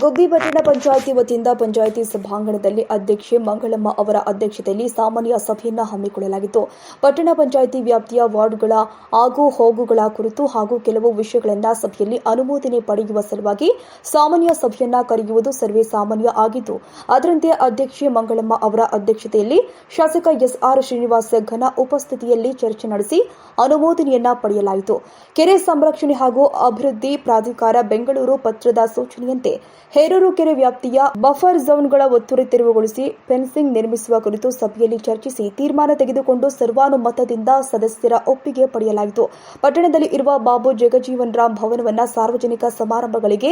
ಗುಬ್ಬಿ ಪಟ್ಟಣ ಪಂಚಾಯಿತಿ ವತಿಯಿಂದ ಪಂಚಾಯಿತಿ ಸಭಾಂಗಣದಲ್ಲಿ ಅಧ್ಯಕ್ಷೆ ಮಂಗಳಮ್ಮ ಅವರ ಅಧ್ಯಕ್ಷತೆಯಲ್ಲಿ ಸಾಮಾನ್ಯ ಸಭೆಯನ್ನು ಹಮ್ಮಿಕೊಳ್ಳಲಾಗಿತ್ತು. ಪಟ್ಟಣ ಪಂಚಾಯಿತಿ ವ್ಯಾಪ್ತಿಯ ವಾರ್ಡ್ಗಳ ಆಗು ಹೋಗುಗಳ ಕುರಿತು ಹಾಗೂ ಕೆಲವು ವಿಷಯಗಳನ್ನ ಸಭೆಯಲ್ಲಿ ಅನುಮೋದನೆ ಪಡೆಯುವ ಸಲುವಾಗಿ ಸಾಮಾನ್ಯ ಸಭೆಯನ್ನ ಕರೆಯುವುದು ಸರ್ವೇ ಸಾಮಾನ್ಯ ಆಗಿದ್ದು, ಅದರಂತೆ ಅಧ್ಯಕ್ಷೆ ಮಂಗಳಮ್ಮ ಅವರ ಅಧ್ಯಕ್ಷತೆಯಲ್ಲಿ ಶಾಸಕ ಎಸ್ಆರ್ ಶ್ರೀನಿವಾಸ್ ಘನ ಉಪಸ್ಥಿತಿಯಲ್ಲಿ ಚರ್ಚೆ ನಡೆಸಿ ಅನುಮೋದನೆಯನ್ನ ಪಡೆಯಲಾಯಿತು. ಕೆರೆ ಸಂರಕ್ಷಣೆ ಹಾಗೂ ಅಭಿವೃದ್ಧಿ ಪ್ರಾಧಿಕಾರ ಬೆಂಗಳೂರು ಪತ್ರದ ಸೂಚನೆಯಂತೆ ಹೇರೂರು ಕೆರೆ ವ್ಯಾಪ್ತಿಯ ಬಫರ್ ಝೋನ್ಗಳ ಒತ್ತುವರಿ ತೆರವುಗೊಳಿಸಿ ಫೆನ್ಸಿಂಗ್ ನಿರ್ಮಿಸುವ ಕುರಿತು ಸಭೆಯಲ್ಲಿ ಚರ್ಚಿಸಿ ತೀರ್ಮಾನ ತೆಗೆದುಕೊಂಡು ಸರ್ವಾನುಮತದಿಂದ ಸದಸ್ಯರ ಒಪ್ಪಿಗೆ ಪಡೆಯಲಾಯಿತು. ಪಟ್ಟಣದಲ್ಲಿ ಇರುವ ಬಾಬು ಜಗಜೀವನ್ ರಾಮ್ ಭವನವನ್ನು ಸಾರ್ವಜನಿಕ ಸಮಾರಂಭಗಳಿಗೆ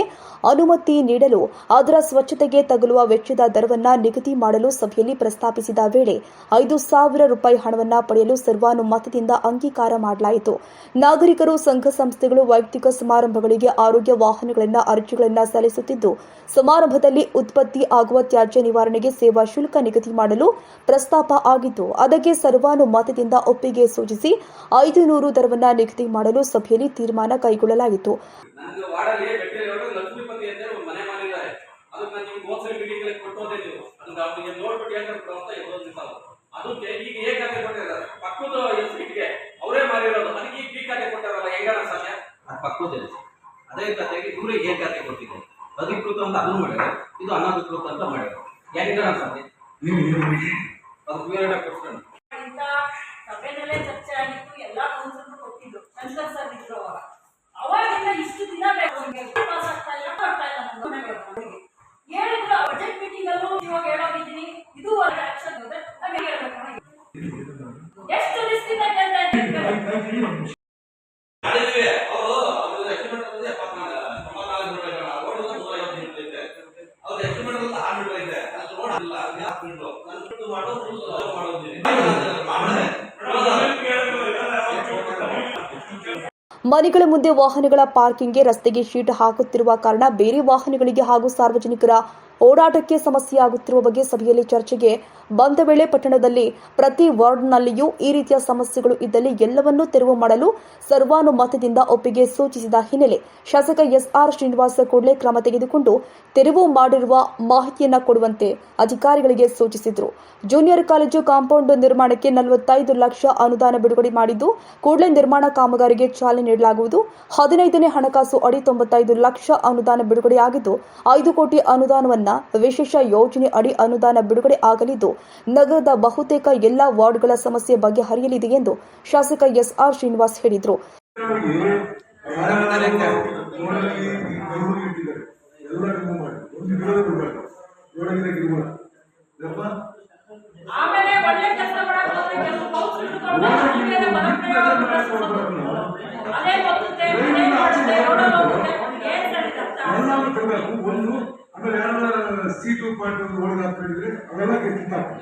ಅನುಮತಿ ನೀಡಲು, ಅದರ ಸ್ವಚ್ಛತೆಗೆ ತಗುಲುವ ವೆಚ್ಚದ ದರವನ್ನು ನಿಗದಿ ಮಾಡಲು ಸಭೆಯಲ್ಲಿ ಪ್ರಸ್ತಾಪಿಸಿದ ವೇಳೆ ಐದು ಸಾವಿರ ರೂಪಾಯಿ ಹಣವನ್ನು ಪಡೆಯಲು ಸರ್ವಾನುಮತದಿಂದ ಅಂಗೀಕಾರ ಮಾಡಲಾಯಿತು. ನಾಗರಿಕರು ಸಂಘ ಸಂಸ್ಥೆಗಳು ವೈಯಕ್ತಿಕ ಸಮಾರಂಭಗಳಿಗೆ ಆರೋಗ್ಯ ವಾಹನಗಳನ್ನು, ಅರ್ಜಿಗಳನ್ನು ಸಲ್ಲಿಸುತ್ತಿದ್ದು ಸಮಾರಂಭದಲ್ಲಿ ಉತ್ಪತ್ತಿ ಆಗುವ ತ್ಯಾಜ್ಯ ನಿವಾರಣೆಗೆ ಸೇವಾ ಶುಲ್ಕ ನಿಗದಿ ಮಾಡಲು ಪ್ರಸ್ತಾಪ ಆಗಿದ್ದು ಅದಕ್ಕೆ ಸರ್ವಾನುಮತದಿಂದ ಒಪ್ಪಿಗೆ ಸೂಚಿಸಿ ಐದು ನೂರು ದರವನ್ನು ನಿಗದಿ ಮಾಡಲು ಸಭೆಯಲ್ಲಿ ತೀರ್ಮಾನ ಕೈಗೊಳ್ಳಲಾಯಿತು ನನಗೆ ವಾರ್ಡಲ್ಲಿ ಬೆಟ್ಟಲ್ಲಿ ಲಕ್ಷ್ಮೀಪತಿ ಅಂತ ಒಂದು ಮನೆ ಮಾಡಿದ್ದಾರೆ. ಅದಕ್ಕೆ ನಾನು ನಿಮ್ಗೆ ಹೋದ್ಸರಿ ಮೀಟಿಂಗ್ ಕೊಟ್ಟೋದೇ ನೀವು. ಅದನ್ನ ಅವ್ರಿಗೆ ನೋಡ್ಬಿಟ್ಟು ಯಾಕಂದ್ರೆ ಕೊಡು ಅಂತ ಅದು ಕಥೆಗೆ ಇವರು ಏನ್ ಕತೆ ಕೊಟ್ಟಿದ್ದಾರೆ? ಅಧಿಕೃತ ಅಂತ ಅದನ್ನು ಮಾಡಿದ್ರು ಇದು ಅನಧಿಕೃತ ಅಂತ ಮಾಡಿದ್ರು. ಯಾರಿದ್ದಾರೆ ಅನ್ಸುತ್ತೆ ಅದು ಬೇರೆ ಕೊಡ್ಕೊಂಡು ಮನೆಗಳ ಮುಂದೆ ವಾಹನಗಳ ಪಾರ್ಕಿಂಗ್ಗೆ ರಸ್ತೆಗೆ ಶೀಟ್ ಹಾಕುತ್ತಿರುವ ಕಾರಣ ಬೇರೆ ವಾಹನಗಳಿಗೆ ಹಾಗೂ ಸಾರ್ವಜನಿಕರ ಓಡಾಟಕ್ಕೆ ಸಮಸ್ಯೆಯಾಗುತ್ತಿರುವ ಬಗ್ಗೆ ಸಭೆಯಲ್ಲಿ ಚರ್ಚೆಗೆ ಬಂದ ವೇಳೆ ಪಟ್ಟಣದಲ್ಲಿ ಪ್ರತಿ ವಾರ್ಡ್ನಲ್ಲಿಯೂ ಈ ರೀತಿಯ ಸಮಸ್ಯೆಗಳು ಇದ್ದಲ್ಲಿ ಎಲ್ಲವನ್ನೂ ತೆರವು ಮಾಡಲು ಸರ್ವಾನುಮತದಿಂದ ಒಪ್ಪಿಗೆ ಸೂಚಿಸಿದ ಹಿನ್ನೆಲೆ ಶಾಸಕ ಎಸ್ಆರ್ ಶ್ರೀನಿವಾಸ ಕೂಡಲೇ ಕ್ರಮ ತೆಗೆದುಕೊಂಡು ತೆರವು ಮಾಡಿರುವ ಮಾಹಿತಿಯನ್ನು ಕೊಡುವಂತೆ ಅಧಿಕಾರಿಗಳಿಗೆ ಸೂಚಿಸಿದರು. ಜೂನಿಯರ್ ಕಾಲೇಜು ಕಾಂಪೌಂಡ್ ನಿರ್ಮಾಣಕ್ಕೆ ನಲವತ್ತೈದು ಲಕ್ಷ ಅನುದಾನ ಬಿಡುಗಡೆ ಮಾಡಿದ್ದು, ಕೂಡಲೇ ನಿರ್ಮಾಣ ಕಾಮಗಾರಿಗೆ ಚಾಲನೆ ನೀಡಲಾಗುವುದು. ಹದಿನೈದನೇ ಹಣಕಾಸು ಅಡಿ ತೊಂಬತ್ತೈದು ಲಕ್ಷ ಅನುದಾನ ಬಿಡುಗಡೆಯಾಗಿದ್ದು, ಐದು ಕೋಟಿ ಅನುದಾನವನ್ನ ವಿಶೇಷ ಯೋಜನೆ ಅಡಿ ಅನುದಾನ ಬಿಡುಗಡೆ ಆಗಲಿದ್ದು, ನಗರದ ಬಹುತೇಕ ಎಲ್ಲಾ ವಾರ್ಡ್ಗಳ ಸಮಸ್ಯೆ ಬಗೆಹರಿಯಲಿದೆ ಎಂದು ಶಾಸಕ ಎಸ್ಆರ್ ಶ್ರೀನಿವಾಸ್ ಹೇಳಿದರು. ಒಂದು ಆಮೇಲೆ ಯಾರು ಸೀಟು ಪಾಟು ಒಳಗೆ ಹಾಕೊಂಡಿದ್ರೆ ಅವೆಲ್ಲ ಕಿತ್ತಾಕಿ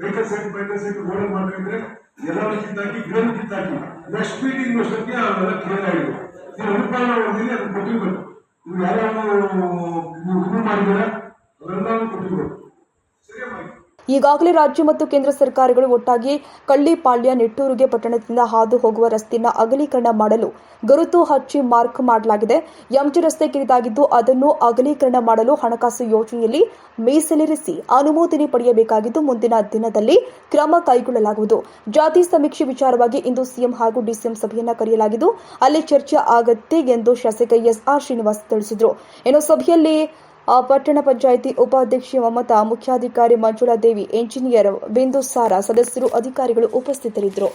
ವೆಹಿಕಲ್ ಮಾಡ್ಕೊಂಡಿದ್ರೆ ಎಲ್ಲರೂ ಕಿತ್ತಾಕಿ, ಗಿಡನೂ ಕಿತ್ತಾಕಿ. ನೆಕ್ಸ್ಟ್ ಮೀಟಿಂಗ್ ಅಷ್ಟೊತ್ತಿಗೆ ಅವೆಲ್ಲ ಕ್ಲಿಯರ್ ಆಗಿದೆ ನೀವು ಅನುಪಾಲ ಅದನ್ನ ಕೊಟ್ಟಿರ್ಬೇಕು. ನೀವು ಯಾರು ನೀವು ಮಾಡಿದ್ದೀರಾ ಕೊಟ್ಟಿರ್ಬೇಕು. ಈಗಾಗಲೇ ರಾಜ್ಯ ಮತ್ತು ಕೇಂದ್ರ ಸರ್ಕಾರಗಳು ಒಟ್ಟಾಗಿ ಕಳ್ಳಿಪಾಳ್ಯ ನೆಟ್ಟೂರುಗೆ ಪಟ್ಟಣದಿಂದ ಹಾದು ಹೋಗುವ ರಸ್ತೆಯನ್ನು ಅಗಲೀಕರಣ ಮಾಡಲು ಗುರುತು ಹಚ್ಚಿ ಮಾರ್ಕ್ ಮಾಡಲಾಗಿದೆ. ಎಂಜಿ ರಸ್ತೆ ಕಿರಿದಾಗಿದ್ದು ಅದನ್ನು ಅಗಲೀಕರಣ ಮಾಡಲು ಹಣಕಾಸು ಯೋಜನೆಯಲ್ಲಿ ಮೀಸಲಿರಿಸಿ ಅನುಮೋದನೆ ಪಡೆಯಬೇಕಾಗಿದ್ದು ಮುಂದಿನ ದಿನದಲ್ಲಿ ಕ್ರಮ ಕೈಗೊಳ್ಳಲಾಗುವುದು. ಜಾತಿ ಸಮೀಕ್ಷೆ ವಿಚಾರವಾಗಿ ಇಂದು ಸಿಎಂ ಹಾಗೂ ಡಿಸಿಎಂ ಸಭೆಯನ್ನು ಕರೆಯಲಾಗಿದ್ದು, ಅಲ್ಲಿ ಚರ್ಚೆ ಆಗತ್ತೆ ಎಂದು ಶಾಸಕ ಎಸ್ಆರ್ ಶ್ರೀನಿವಾಸ್ ತಿಳಿಸಿದರು. ಇನ್ನು ಸಭೆಯಲ್ಲಿ ಪಟ್ಟಣ ಪಂಚಾಯಿತಿ ಉಪಾಧ್ಯಕ್ಷೆ ಮಮತಾ ಮುಖ್ಯಾಧಿಕಾರಿ ಮಂಜುಳಾ ದೇವಿ ಎಂಜಿನಿಯರ್ ಬಿಂದು ಸಾರಾ ಸದಸ್ಯರು ಅಧಿಕಾರಿಗಳು ಉಪಸ್ಥಿತರಿದ್ದರು.